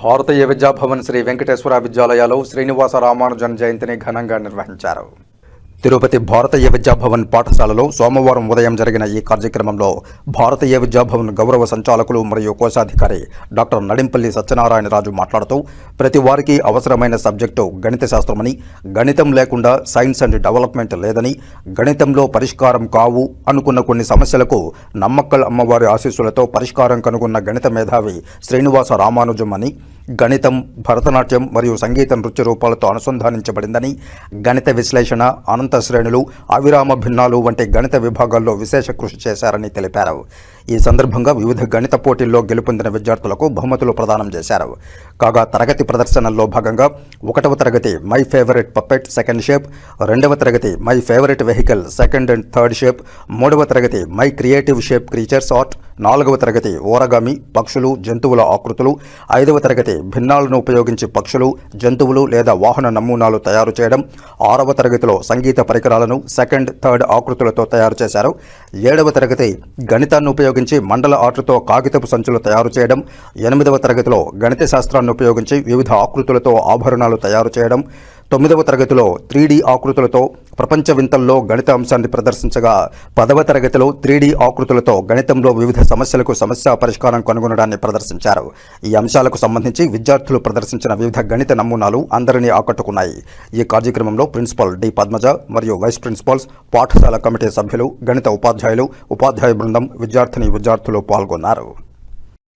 భారతీయ విద్యాభవన్ శ్రీ వెంకటేశ్వర విద్యాలయాలు శ్రీనివాస రామానుజన్ జయంతిని ఘనంగా నిర్వహించారు. తిరుపతి భారతీయ విద్యాభవన్ పాఠశాలలో సోమవారం ఉదయం జరిగిన ఈ కార్యక్రమంలో భారతీయ విద్యాభవన్ గౌరవ సంచాలకులు మరియు కోశాధికారి డాక్టర్ నడింపల్లి సత్యనారాయణరాజు మాట్లాడుతూ ప్రతి వారికి అవసరమైన సబ్జెక్టు గణిత శాస్త్రమని గణితం లేకుండా సైన్స్ అండ్ డెవలప్మెంట్ లేదని గణితంలో పరిష్కారం కావు అనుకున్న కొన్ని సమస్యలకు నమ్మక్కల్ అమ్మవారి ఆశీస్సులతో పరిష్కారం కనుగొన్న గణిత మేధావి శ్రీనివాస రామానుజం అని గణితం భరతనాట్యం మరియు సంగీత నృత్య రూపాలతో అనుసంధానించబడిందని గణిత విశ్లేషణ అనంత శ్రేణులు అవిరామ భిన్నాలు వంటి గణిత విభాగాల్లో విశేష కృషి చేశారని తెలిపారు. ఈ సందర్భంగా వివిధ గణిత పోటీల్లో గెలుపొందిన విద్యార్థులకు బహుమతులు ప్రదానం చేశారు. కాగా తరగతి ప్రదర్శనల్లో భాగంగా ఒకటవ తరగతి my favourite puppet second shape రెండవ తరగతి my favourite vehicle second and third shape మూడవ తరగతి my creative shape creatures art నాలుగవ తరగతి ఓరగామి పక్షులు జంతువుల ఆకృతులు ఐదవ తరగతి భిన్నాలను ఉపయోగించి పక్షులు జంతువులు లేదా వాహన నమూనాలు తయారు చేయడం ఆరవ తరగతిలో సంగీత పరికరాలను సెకండ్ థర్డ్ ఆకృతులతో తయారు చేశారు. ఏడవ తరగతి గణితాన్ని ఉపయోగించి మండల ఆర్టుతో కాగితపు సంచులు తయారు చేయడం ఎనిమిదవ తరగతిలో గణిత శాస్త్రాన్ని ఉపయోగించి వివిధ ఆకృతులతో ఆభరణాలు తయారు చేయడం తొమ్మిదవ తరగతిలో త్రీడీ ఆకృతులతో ప్రపంచ వింతల్లో గణిత అంశాన్ని ప్రదర్శించగా పదవ తరగతిలో త్రీడీ ఆకృతులతో గణితంలో వివిధ సమస్యలకు సమస్య పరిష్కారం కనుగొనడాన్ని ప్రదర్శించారు. ఈ అంశాలకు సంబంధించి విద్యార్థులు ప్రదర్శించిన వివిధ గణిత నమూనాలు అందరినీ ఆకట్టుకున్నాయి. ఈ కార్యక్రమంలో ప్రిన్సిపల్ డి పద్మజ మరియు వైస్ ప్రిన్సిపాల్స్ పాఠశాల కమిటీ సభ్యులు గణిత ఉపాధ్యాయులు ఉపాధ్యాయ బృందం విద్యార్థిని విద్యార్థులు పాల్గొన్నారు.